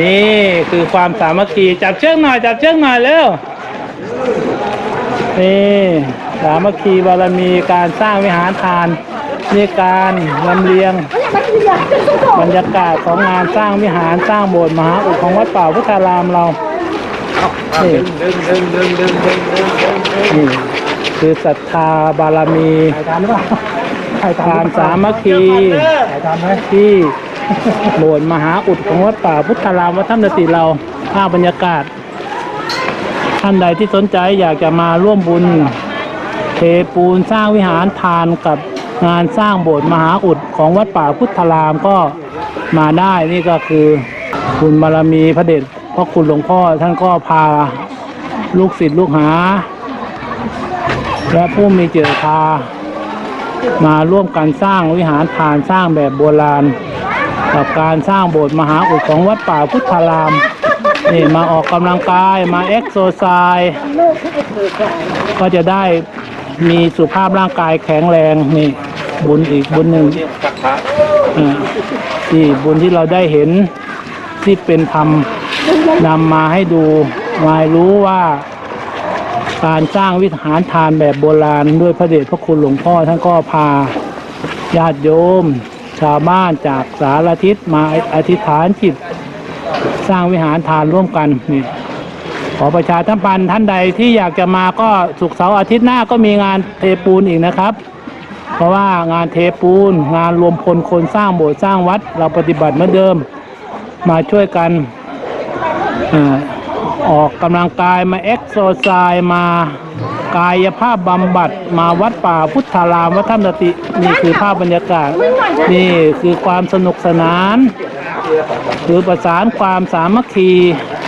นี่คือความสามัคคีจับเชือกหน่อย จับเชือกหน่อยเร็วนี่สามัคคีบารมีการสร้างวิหารทานนี่การลำเลียง บรรยากาศของงานสร้างวิหารสร้างโบสถ์มหาอุของวัดป่าพุทธารามเรานี่นี่คือศรัทธาบารมีความสามัคคีที่ โบสถ์มหาอุดของวัดป่าพุทธารามวัดถ้ำนติเราภาพบรรยากาศ ท่านใดที่สนใจอยากจะมาร่วมบุญเทปูนสร้างวิหารทานกับงานสร้างโบสถ์มหาอุดของวัดป่าพุทธารามก็มาได้นี่ก็คือคุณบารมีพระเดชพระคุณหลวงพ่อท่านก็พาลูกศิษย์ลูกหา และผู้มีเจตศรัทธามาร่วมกันสร้างวิหารทานสร้างแบบโบราณ กับการสร้างโบสถ์มหาอุดของวัดป่าพุทธาราม นี่มาออกกำลังกายมาเอ็กโซไซส์ก็จะได้มีสุขภาพร่างกายแข็งแรงนี่บุญอีกบุญหนึ่งสักพระอ่าที่บุญที่เราได้เห็นที่เป็นธรรมนำมาให้ดูมาให้รู้ว่า การสร้างวิหารทานแบบโบราณ ด้วยพระเดชพระคุณหลวงพ่อท่านก็พาญาติโยม ชาวบ้านจากสารทิศมาอธิษฐานจิต สร้างวิหารทานร่วมกันนี่ขอประชาสัมพันธ์ท่านใดที่อยากจะมาก็สุกเสาร์อาทิตย์หน้าก็มีงานเทปูนอีกนะครับ เพราะว่างานเทปูน งานรวมพลคนสร้างโบสถ์สร้างวัด เราปฏิบัติเหมือนเดิม มาช่วยกันออกกำลังกายมาเอ็กโซไซมา กายภาพบำบัดมาวัดป่าพุทธารามวัดถ้ำสตินี่คือภาพบรรยากาศ นี่คือความสนุกสนานคือประสานความสามัคคี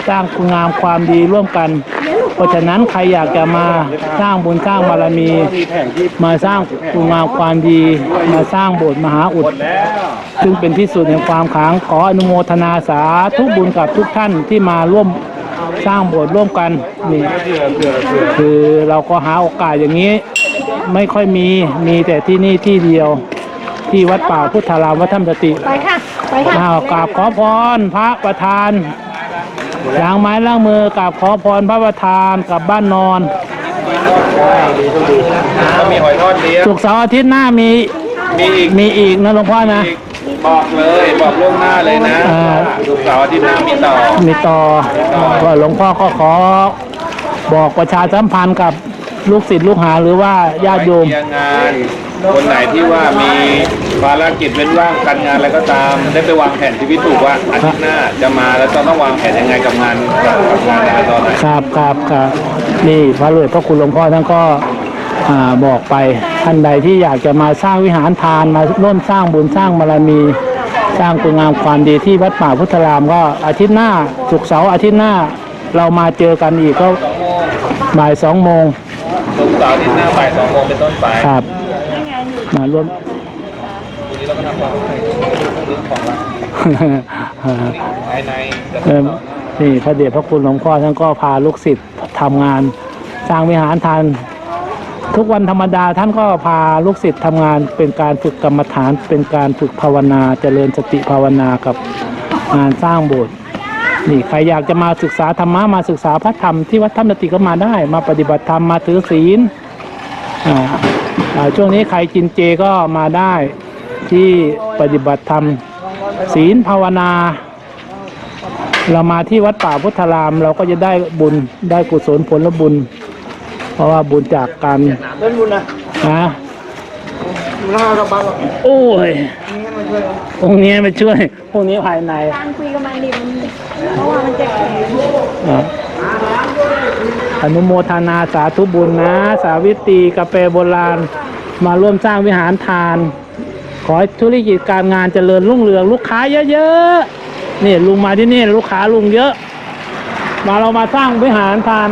สร้างคุณงามความดีร่วมกัน เพราะฉะนั้นใครอยากจะมาสร้างบุญสร้างบารมี มาสร้างคุณงามความดี มาสร้างโบสถ์มหาอุดซึ่งเป็นที่สุดแห่งความขังขออนุโมทนาสาธุบุญกับทุกท่านที่มาร่วม สร้างโบสถ์ร่วมกันนี่เผื่อเผื่อเผื่อคือเราก็หาโอกาสอย่างนี้ ไม่ค่อยมีมีแต่ที่นี่ที่เดียว ที่วัดป่าพุทธารามวัดถ้ำสติไปค่ะไปค่ะอ้าวกราบขอพรพระประธานล้างไม้ล้างมือกราบขอพรพระประธานกลับบ้านนอนก็มีหอยทอดเลี้ยงสุกร์เสาร์อาทิตย์หน้ามีมีอีกมีอีกนะหลวงพ่อนะอีก บอกเลยบอกล่วงหน้าเลยนะอ่าศุกร์เสาร์อาทิตย์หน้ามีต่อมีต่อก็หลวงพ่อก็ขอบอกประชาสัมพันธ์กับลูกศิษย์ลูกหาหรือว่าญาติโยม ไปเคลียร์งาน คนไหนที่ว่ามีภารกิจเว้นว่างการงานอะไรก็ตาม ได้ไปวางแผนชีวิตถูกว่าอาทิตย์หน้าจะมาแล้วจะต้องวางแผนยังไงกับงานกับกับงานอะไรตอนไหน ครับครับครับนี่พระเลยพระคุณหลวงพ่อท่านก็อ่า บอกไปท่านใดที่อยากจะมาสร้างวิหารทานมาร่วมสร้างบุญสร้างบารมี สร้างคุณงามความดีที่วัดป่าพุทธรามก็อาทิตย์หน้าศุกร์เสาร์อาทิตย์หน้าเรามาเจอกันอีกก็บ่ายสองโมงศุกร์เสาร์อาทิตย์หน้าบ่ายสองโมงเป็นต้นไปครับมาร่วมวันนี้เราก็ทำความเข้าใจเรื่องของละภายในจะเอิ่มนี่พระเดชพระคุณหลวงพ่อท่านก็พาลูกศิษย์ทำงาน สร้างวิหารทาน ทุกวันธรรมดาท่านก็พาลูกศิษย์ทำงานเป็นการฝึกกรรมฐาน เป็นการฝึกภาวนาเจริญสติภาวนากับงานสร้างโบสถ์นี่ใครอยากจะมาศึกษาธรรมะมาศึกษาพระธรรมที่วัดธรรมนติก็มาได้ มาปฏิบัติธรรมมาถือศีลอ่าช่วงนี้ใครกินเจก็มาได้ที่ปฏิบัติธรรม ศีลภาวนา เรามาที่วัดป่าพุทธาราม เราก็จะได้บุญได้กุศลผลบุญ เพราะว่าบุญจากการเล่นบุญนะนะหน้ากับบ้านโอ้ยองค์นี้มาช่วยพวกนี้ภายในการคุยกับมันดิมันเพราะว่ามันจะแข็งอะอนุโมทนาสาธุบุญนะ สาวิตรีกาแฟโบราณ มาร่วมสร้างวิหารทาน ขอให้ธุรกิจการงานเจริญรุ่งเรืองลูกค้าเยอะๆนี่ลุงมาที่นี่ลูกค้าลุงเยอะ มาเรามาสร้างวิหารทาน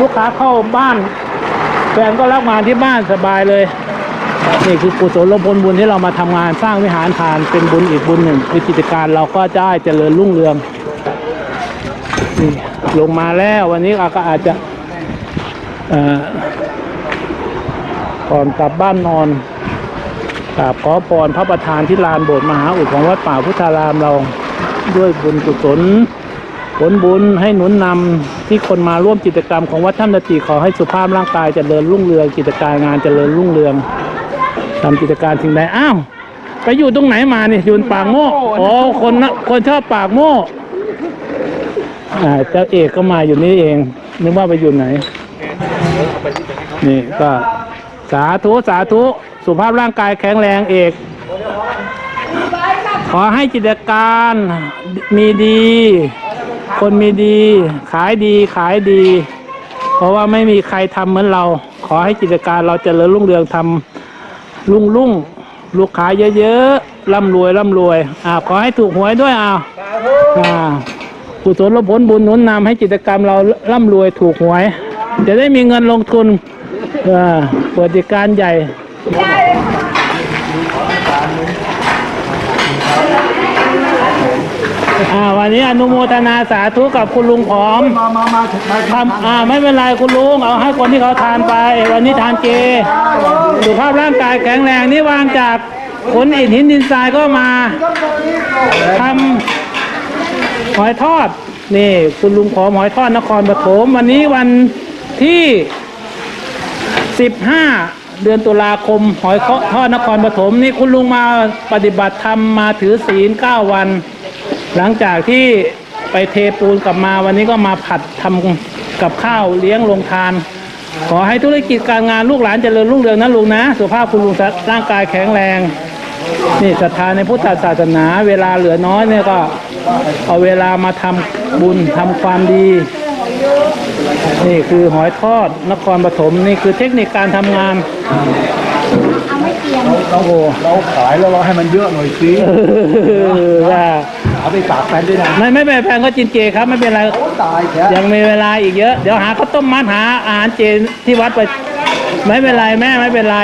ลูกค้าเข้าบ้านแฟนก็รับงานที่บ้านสบายเลยนี่คือกุศลผลบุญที่เรามาทำงานสร้างวิหารทานเป็นบุญอีกบุญหนึ่งคือกิจการเราก็จะได้เจริญรุ่งเรืองนี่ลงมาแล้ววันนี้เราก็อาจจะก่อนกลับบ้านนอนกราบขอพรพระประธานที่ลานโบสถ์มหาอุดของวัดป่าพุทธารามเราด้วยบุญกุศล ผลบุญให้หนุนนำที่คนมาร่วมกิจกรรมของวัดถ้ำนาตีขอให้สุภาพร่างกายเจริญรุ่งเรืองกิจการงานเจริญรุ่งเรืองทำกิจการสิ่งใดอ้าวไปอยู่ตรงไหนมาเนี่ยอยู่ปากโม่อ๋อคนนะคนชอบปากโม่อ่าเจ้าเอกก็มาอยู่นี่เองนึกว่าไปอยู่ไหน นี่ก็สาธุสาธุสุภาพร่างกายแข็งแรงเอกขอให้กิจการมีดี คนมีดี ขายดีขายดี เพราะว่าไม่มีใครทำเหมือนเรา ขอให้กิจการเราจเจริญรุ่งเรืองทำรุ่งรุ่งลูกค้าเยอะๆร่ำรวยร่ำรวยอ่าขอให้ถูกหวยด้วยอ่าอ่ากุศลผลบุญหนุนนำให้กิจกรรมเราร่ำรวยถูกหวย จะได้มีเงินลงทุนอ่าเปิดกิจการใหญ่ อ่าวันนี้อนุโมทนาสาธุกับคุณลุงผอมมามามาถึงมาทำอ่าไม่เป็นไรคุณลุงเอาให้คนที่เขาทานไป วันนี้ทานเจสุขภาพร่างกายแข็งแรงนี่วางจากขนอิฐหินดินทรายก็มาทำหอยทอดนี่คุณลุงผอมหอยทอดนครปฐมวันนี้วันที่ 15เดือนตุลาคมหอยทอดนครปฐมนี่คุณลุงมาปฏิบัติธรรมมาถือศีล9วัน หลังจากที่ไปเทปูนกลับมาวันนี้ก็มาผัดทำกับข้าวเลี้ยงลงทาน ขอให้ธุรกิจการงานลูกหลานเจริญรุ่งเรืองนะลุงนะ สุขภาพคุณลุงร่างกายแข็งแรงนี่ศรัทธาในพุทธศาสนา เวลาเหลือน้อยเนี่ยก็เอาเวลามาทำบุญทำความดี นี่คือหอยทอดนครปฐมนี่คือเทคนิคการทำงานเอาไม่เกียนโอ้โหเราขายแล้วเราให้มันเยอะหน่อยสิเออว่า เอาไปฝากแฟนด้วยนะไม่ไม่เป็นแพงก็จินเจครับไม่เป็นไร โอ้ตายแท้ยังมีเวลาอีกเยอะ เดี๋ยวหาข้าวต้มมัดหาอาหารเจที่วัดไป ไม่เป็นไรแม่ไม่เป็นไร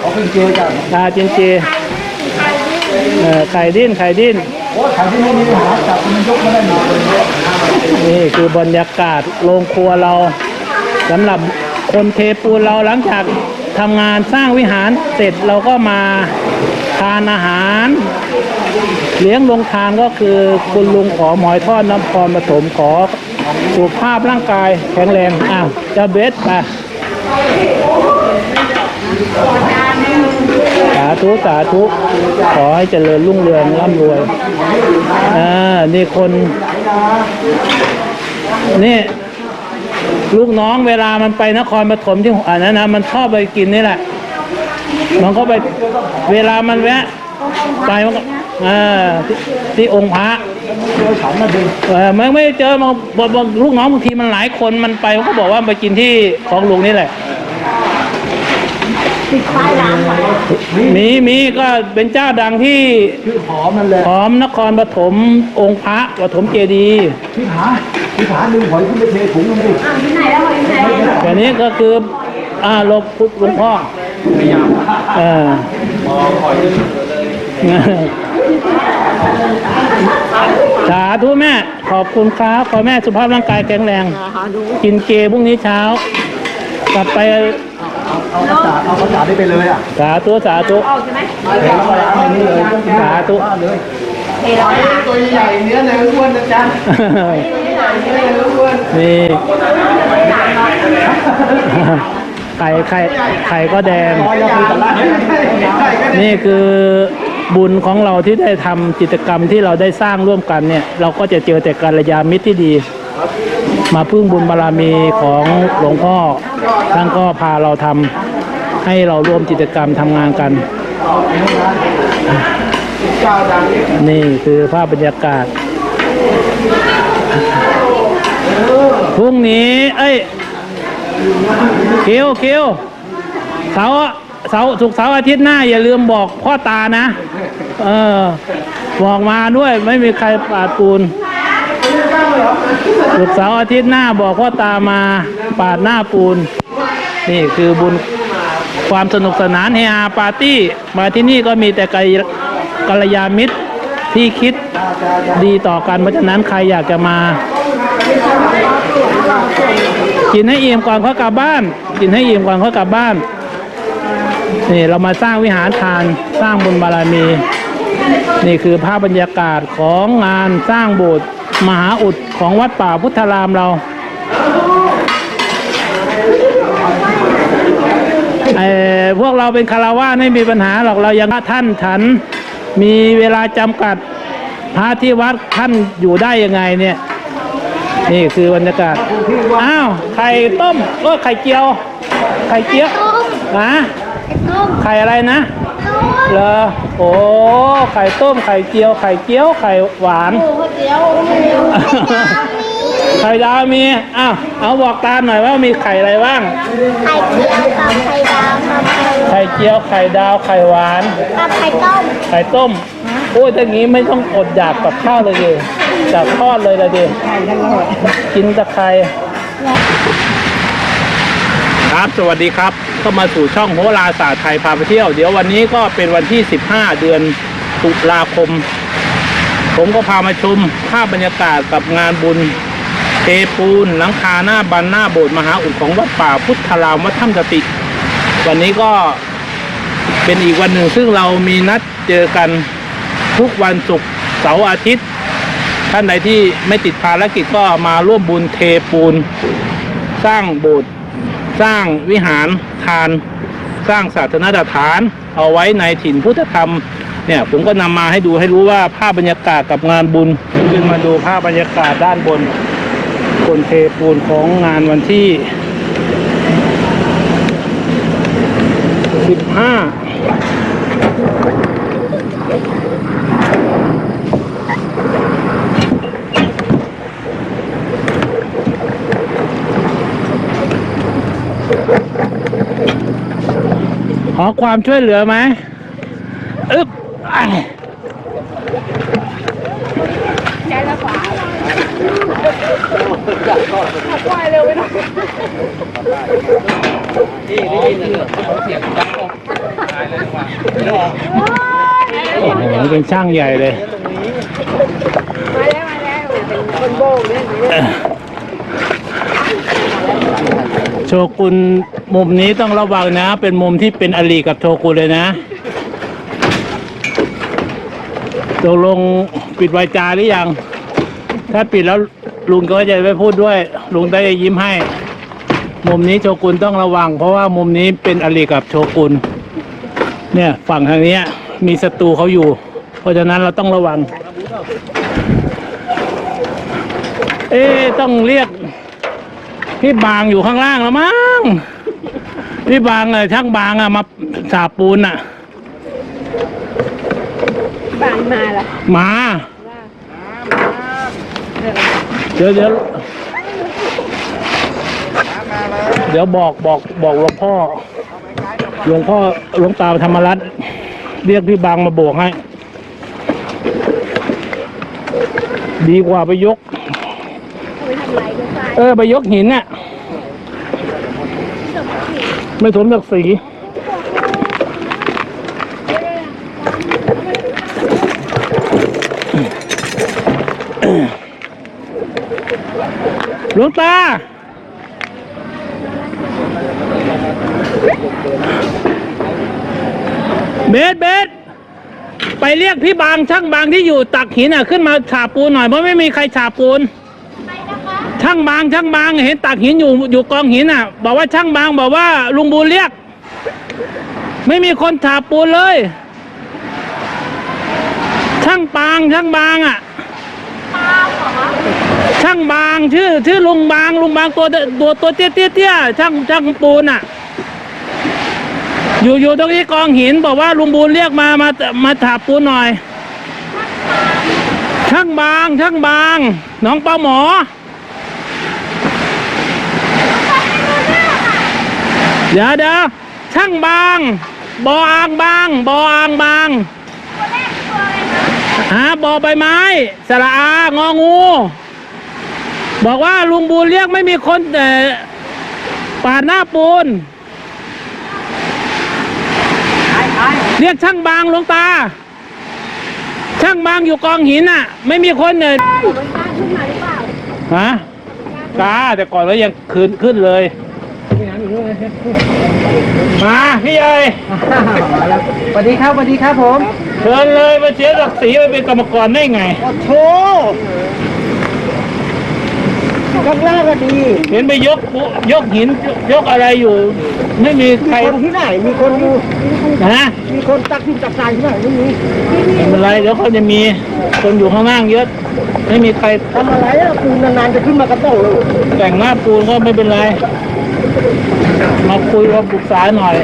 เอาเป็นเจกันตาจินเจเออไข่ดิ้นไข่ดิ้น โอ้ขายที่นี่มีปัญหาจับมันยกมาได้หมดเลยนี่คือบรรยากาศโรงครัวเราสำหรับคนเทปูนเราหลังจาก ทำงานสร้างวิหารเสร็จเราก็มาทานอาหาร เลี้ยงลงทานก็คือคุณลุงขอหมอยทอดน้ำพรปฐมขอสุขภาพร่างกายแข็งแรงอ้าวจะเบสไปสาธุสาธุขอให้เจริญรุ่งเรืองร่ำรวยอ่านี่คน นี่ ลูกน้องเวลามันไปนครปฐมที่อันนั้นนะมันชอบไปกินนี่แหละ มันก็ไปเวลามันแวะ ไปมันก็ออที่ที่องค์พระเจอฉันมาดึงเออมันไม่เจอมาบอกบอกลูกน้องบางทีมันหลายคนมันไปมันก็บอกว่าไปกินที่ของลุงนี่แหละติดป้ายร้านไว้มีมีก็เป็นเจ้าดังที่ชื่อหอมนั่นแหละหอมนครปฐมองค์พระปฐมเจดีย์พี่หาพี่หาดึงหอยขึ้นไปเทถุงมันดิอ้าวที่ไหน แล้วหอยที่ไหนแต่นี้ก็คืออ่าหลบพุทธหลวงพ่อเออสาธุแม่ ขอบคุณครับขอแม่สุขภาพร่างกายแข็งแรง กินเจพรุ่งนี้เช้า กลับไปเอากระจาเอากระจาได้ไปเลยอะ สาธุสาธุออกใช่ไหมเห็นแล้วอันนี้เลยสาธุเลยเทร้อยล้านตัวใหญ่เนื้อเนื้ออ้วนนะจ๊ะนี่ ไข่ไข่ไข่ก็แดงลอยเราคุยกันละนี่คือบุญของเราที่ได้ทำกิจกรรมที่เราได้สร้างร่วมกันเนี่ย เราก็จะเจอแต่กัลยาณมิตรที่ดี มาพึ่งบุญบารมีของหลวงพ่อท่านก็พาเราทำให้เราร่วมกิจกรรมทำงานกัน นี่คือภาพบรรยากาศพรุ่งนี้ เอ้ย คิวคิวเสาร์เสาร์สุกร์เสาร์อาทิตย์หน้า อย่าลืมบอกพ่อตานะ เออ บอกมาด้วยไม่มีใครปาดปูนสุกร์เสาร์อาทิตย์หน้าบอกพ่อตามาปาดหน้าปูน นี่คือบุญความสนุกสนานเฮฮาปาร์ตี้ มาที่นี่ก็มีแต่กัลกัลยาณมิตรที่คิดดีต่อกันเพราะฉะนั้นใครอยากจะมา กินให้อิ่มก่อนเขากลับบ้าน กินให้อิ่มก่อนเขากลับบ้าน นี่เรามาสร้างวิหารทานสร้างบุญบารมี นี่คือภาพบรรยากาศของงานสร้างโบสถ์มหาอุดของวัดป่าพุทธารามเราเออพวกเราเป็นคารวะไม่มีปัญหาหรอกเรายังท่านฉัน มีเวลาจำกัดพระที่วัดท่านอยู่ได้ยังไงเนี่ย นี่คือบรรยากาศ อ้าว ไข่ต้มเออไข่เจียว ไข่เจียวต้มนะต้มไข่อะไรนะต้มเหรอโอ้ไข่ต้ม ไข่เจียว ไข่เจียว ไข่หวานโอ้เดี๋ยวไข่ดาวมี อ้าว เอาบอกตามหน่อยว่ามีไข่อะไรบ้าง ไข่เจียวกับไข่ดาวกับไข่ไข่เจียว ไข่ดาว ไข่หวานกับไข่ต้ม ไข่ต้มโอ้ยถ้างี้ไม่ต้องอดอยากกับข้าวเลยดิ จากทอดเลยละดิกินตะไคร้ครับสวัสดีครับก็มาสู่ช่องโหราศาสตร์ไทยพาไปเที่ยว เดี๋ยววันนี้ก็เป็นวันที่ 15 เดือนตุลาคม ผมก็พามาชมภาพบรรยากาศกับงานบุญเทปูนหลังคาหน้าบันหน้าโบสถ์มหาอุดของวัดป่าพุทธารามวัดถ้ำสติวันนี้ก็เป็นอีกวันหนึ่งซึ่งเรามีนัดเจอกันทุกวันศุกร์เสาร์อาทิตย์ ท่านใดที่ไม่ติดภารกิจก็มาร่วมบุญเทปูน สร้างโบสถ์สร้างวิหารทาน สร้างศาสนสถาน เอาไว้ในถิ่นพุทธธรรมเนี่ยผมก็นำมาให้ดูให้รู้ว่าภาพบรรยากาศกับงานบุญขึ้นมาดูภาพบรรยากาศด้านบนบนเทปูนของงานวันที่ 15 ขอความช่วยเหลือไหมอึ๊บอ้ายโอ้โหนี่เป็นช่างใหญ่เลย มาแล้วมาแล้วเป็นคนโบกเนี่ย โชกุนมุมนี้ต้องระวังนะ เป็นมุมที่เป็นอลีกับโชกุนเลยนะตกลงปิดวาจาหรือยัง ถ้าปิดแล้วลุงก็จะไม่พูดด้วย ลุงได้ยิ้มให้ มุมนี้โชกุนต้องระวัง เพราะว่ามุมนี้เป็นอลีกับโชกุนเนี่ยฝั่งทางนี้มีศัตรูเขาอยู่ เพราะฉะนั้นเราต้องระวัง เอ๊ต้องเรียก พี่บางอยู่ข้างล่างแล้วมั้งพี่บางอะช่างบางอะมาสาบปูนอะบางมาละมา เดี๋ยวเดี๋ยวเดี๋ยวบอกบอกบอกหลวงพ่อหลวงพ่อหลวงตาธรรมรัตน์เรียกพี่บางมาโบกให้ ดีกว่าไปยก ไปทำไรก็ไป เออ ไปยกหินน่ะ ไม่สมศักดิ์ศรีหลวงตา เบสเบสไปเรียกพี่บางช่างบางที่อยู่ตักหินอะ ขึ้นมาฉาบปูนหน่อยเพราะไม่มีใครฉาบปูน ช่างบางช่างบางเห็นตักหินอยู่อยู่กองหินอะ บอกว่าช่างบางบอกว่าลุงบูลเรียก ไม่มีคนฉาปูนเลย ช่างบางช่างบางอะช่างบางชื่อชื่อลุงบางลุงบางตัวตัวตัวเตี้ยเตี้ยเตี้ยช่างช่างปูนอะ อยู่อยู่ตรงนี้กองหิน บอกว่าลุงบูลเรียกมามามาฉาปูนหน่อย ช่างบางช่างบาง น้องเป้าหมอ เดี๋ยวเดี๋ยวช่างบาง บออ่างบาง บออ่างบางหาบอใบไม้ สระอางองู บอกว่าลุงบูลเรียกไม่มีคนแต่ปาดหน้าปูน เรียกช่างบางหลวงตา ช่างบางอยู่กองหินน่ะ ไม่มีคนเลยมันบ้านขึ้นมาหรือเปล่าฮะกาแต่ก่อนแล้วยังขึ้นขึ้นเลย มาพี่เอ๋ยสวัสดีครับสวัสดีครับผมเชิญเลยมาเสียศักดิ์ศรีไปเป็นกรรมกรได้ไงโอ้โหข้างล่างก็ดี เห็นไปยกปุ๊ยกหินยกอะไรอยู่ ไม่มีใครมีคนที่ไหน มีคนอยู่นะมีคนตักดินตักทรายที่ไหนไม่มีไม่เป็นไรเดี๋ยวเขาจะมีคนอยู่ข้างล่างเยอะ ไม่มีใครทำอะไรอะปูนานๆจะขึ้นมากระต้องเลยแต่งหน้าปูนก็ไม่เป็นไร มาคุยมาปรึกษาหน่อย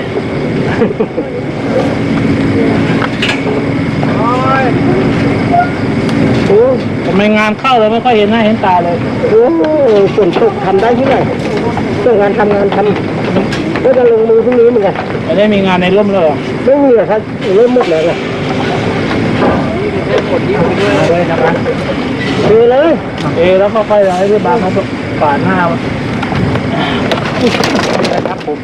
โอ้ทำไมงานเข้าเราไม่ค่อยเห็นหน้าเห็นตาเลยโหฝนตกทำได้ที่ไหนเรื่องงานทำงานทำก็จะลงมือพรุ่งนี้เหมือนกันไม่ได้มีงานในร่มเลยเหรอไม่มีหรอกครับเริ่มหมดแล้วไงเอาเลยนะครับเทเลยเอแล้วก็ค่อยๆให้พี่บางเขาปาดหน้า มาครับผม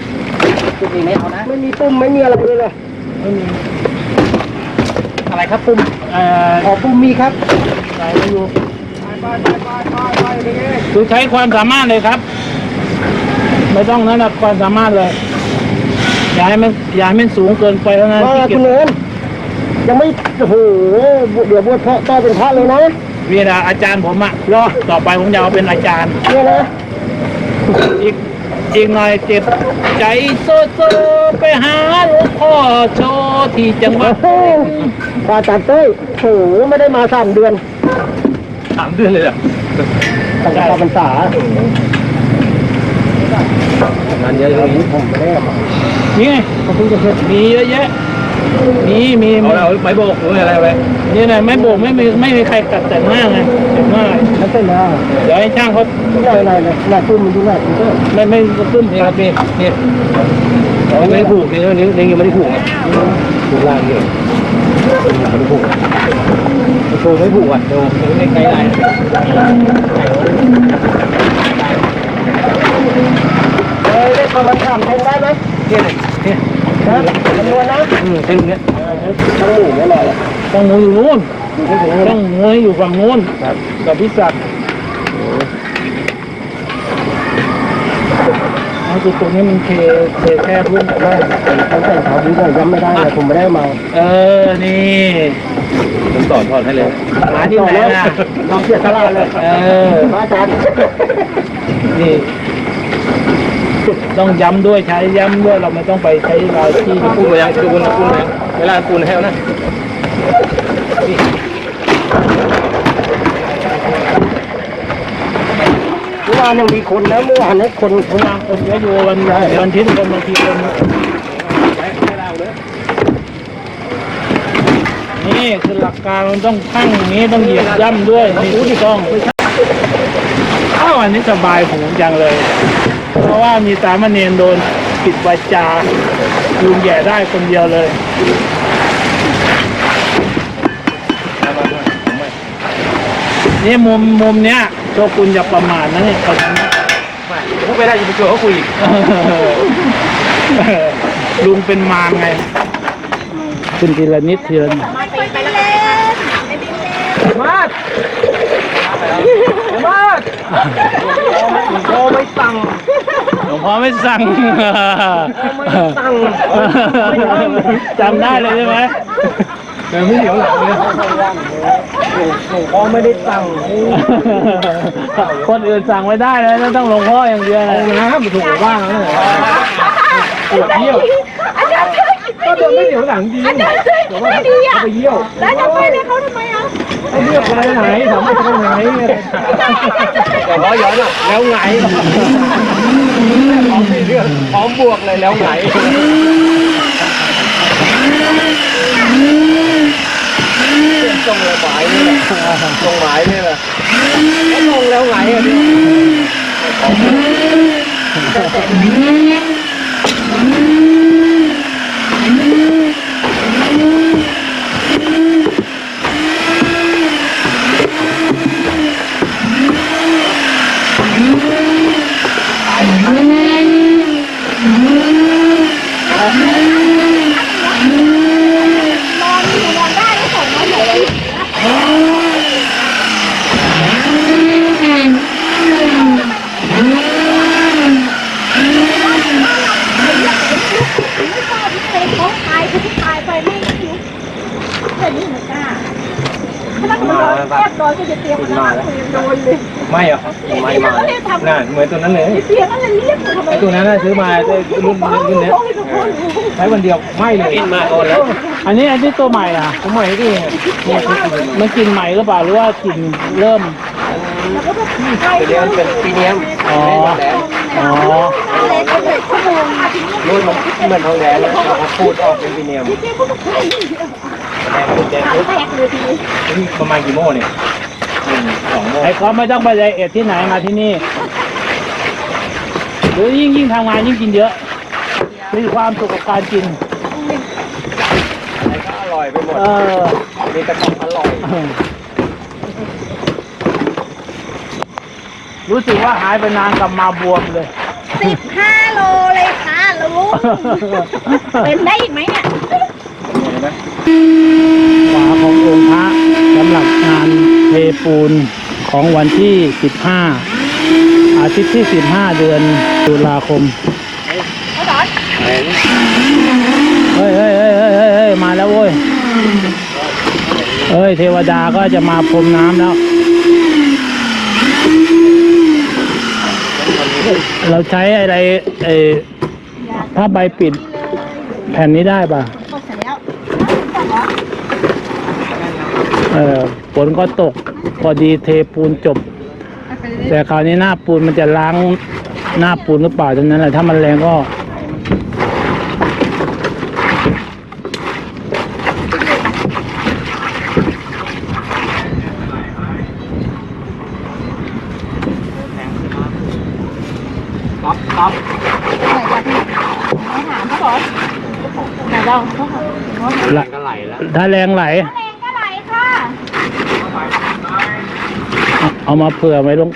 จุดนี้ไม่เอานะ ไม่มีปุ่มไม่มีอะไรเลยเลยไม่มีอะไรครับปุ่มเอ่ออ๋อปุ่มมีครับใส่ไม่อยู่คือใช้ความสามารถเลยครับ ไม่ต้องนั่นนะความสามารถเลยอย่าให้มันอย่าให้มันสูงเกินไปแล้วนะว่าที่เก็คุบณเอิญยังไม่โอ้โหเดี๋ยวบวชพระต่อเป็นพระเลยนะเวลาอาจารย์ผมอะรอต่อไปผมจะเอาเป็นอาจารย์เนี่ยนะอีก อีกหน่อยเจ็บใจโซโซไปหาหลวงพ่อโชว์ที่จังหวัโอ้ดโหปาจัดเต้ยโอ้โหไม่ได้มาสามเดือนสามเดือนเลยเหรอตั้งแต่พรรษางานเยอะตอนนี้ผมไม่ได้เอามานี่ไงเขาเพิ่งจะเสร็จมีเยอะแยะ มีมีเอาเอาไม้โบกหรืออะไรไปนี่นะไม่โบกไม่มีไม่มีใครกัดแต่งหน้าไงแต่งหน้าแล้วเสร็จแล้วเดี๋ยวให้ช่างเขาที่ไหนไหนไหนไหนปุ่มมันอยู่ไหนคุณเต้ยไม่ไม่ขึ้นนี่ครับพี่นี่ไม่ได้ผูกนี่นี่นี่ยังไม่ได้ผูกผูกล่างอยู่ไม่ได้ผูกโชว์ไม่ผูกอะโชว์ไม่ไกลไลน์เอ้ยได้ประมาณสามเพลงได้ไหมนี่นี่ นะจำนวนนะอืมเป็นอย่างเงี้ยทั้งหมู่ไม่ลอยต้องหมูอยู่นู้นไม่ถึงต้องหมูอยู่ฝั่งนู้นกับพิศักดิ์เอาจุดตรงนี้มันเทเทแค่รุ่นไม่เขาใส่เท้าดีกว่าย้ำไม่ได้เลยผมไม่ได้มาเออนี่ผมต่อทอดให้เลยหาที่ไหนล่ะลองเสียสละเลยเออพระอาจารย์นี่ ต้องย้ำด้วยใช้ย้ำด้วยเราไม่ต้องไปใช้รายที่ปูนมายังปูนปูนเวลาปูนให้เอานะเมื่อวานยังมีคนนะเมื่อวานนี้คนเวลาคนเยอะอยู่วันวันทิตย์คนบางทีคนนี่คือหลักการมันต้องตั้งนี้ต้องเหยียบย่ำด้วยนี่ต้องอ้าวอันนี้สบายหูจังเลย เพราะว่ามีสามเณรโดนปิดวาจาลุงแย่ได้คนเดียวเลยนี่มุมมุมเนี้ยโชกุนอย่าประมาทนะเนี่ยเขาทำพูดไม่ได้จะไปชวนเขาคุยอีกลุงเป็นมารไงขึ้นทีละนิดทีละนิดมาด มาดโอไม่ตังหลวงพ่อไม่สั่งสั่งจำได้เลยใช่ไหมแต่ไม่เดี๋ยวหลังเลยหลวงพ่อไม่ได้สั่งคนอื่นสั่งไม่ได้เลยต้องหลวงพ่ออย่างเดียวเลยนะครับถูกว่างแล้วเนี่ยปวดเยี่ยว อาจารย์ช่วย ก็ เดินไม่เดี๋ยวหลังดีอาจารย์ช่วยไม่ดีอะไปเยี่ยวแล้วจะช่วยให้เขาทำไมอะไอ้เยี่ยวไปไหนถามว่าจะไปไหนแต่ว่าย้อนอะแล้วไงพร้อมมีเรื่องพร้อมบวกเลยแล้วไงตรงระบายนี่แหละตรงหมายนี่แหละแล้วลงแล้วไงอะพี่ ลยไม่หรอกไม่มาน่าเหมือนตัวนั้นเลยเสียงอะไรเรียกทำไอตัวนั้นน่ะซื้อมาได้รุ่นรุ่นเนี้ยใช้วันเดียวไม่เลยกินมาโดนแล้วอันนี้อันนี้ตัวใหม่อะตัวใหม่ที่มันกินใหม่หรือเปล่าหรือว่ากินเริ่มตัวเลี้ยวเป็นปีเนียอ๋ออ๋อรุ่นมันเหมือนทองแดงแล้เขาพูดออกเป็นปีเนียมแดงพูดแดงพูดประมาณกี่โมงเนี่ย สองโมงไอ้ก็ไม่ต้องไปละเอียดที่ไหนมาที่นี่หรือยิ่งยิ่งทำงานยิ่งกินเยอะ มีความสุขกับการกิน อะไรก็อร่อยไปหมดเออ มีกระป๋องอร่อยรู้สึกว่าหายไปนานกลับมาบวมเลย สิบห้าโลเลยค่ะลุง เป็นได้อีกไหมเนี่ยฝาขององค์พระสำหรับงาน เทปูนของวันที่ 15 อาทิตย์ที่ 15 เดือนตุลาคมเฮ้ยเฮ้ยเฮ้ยเฮ้ยเฮ้ยเฮ้ยมาแล้วเว้ย เฮ้ย เทวดาก็จะมาพรมน้ำแล้ว เราใช้อะไรไอ้ผ้าใบปิดแผ่นนี้ได้ป่ะเออฝนก็ตก พอดีเทปูนจบ แต่คราวนี้หน้าปูนมันจะล้างหน้าปูนหรือเปล่าตรงนั้นแหละถ้ามันแรงก็ครับครับไหนเราละก็ไหลแล้ว ถ้าแรงไหลแรงก็ไหลค่ะ เอาเอามาเผื่อไว้ลง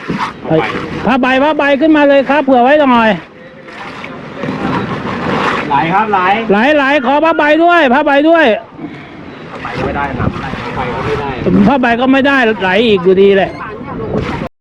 เอ้ยผ้าใบผ้าใบขึ้นมาเลยครับ เผื่อไว้หน่อย ไหลครับไหลไหลไหลขอผ้าใบด้วยผ้าใบด้วยไปก็ไม่ได้นะไปก็ไม่ได้ผ้าใบก็ไม่ได้ไหลอีกอยู่ดีแหละไหล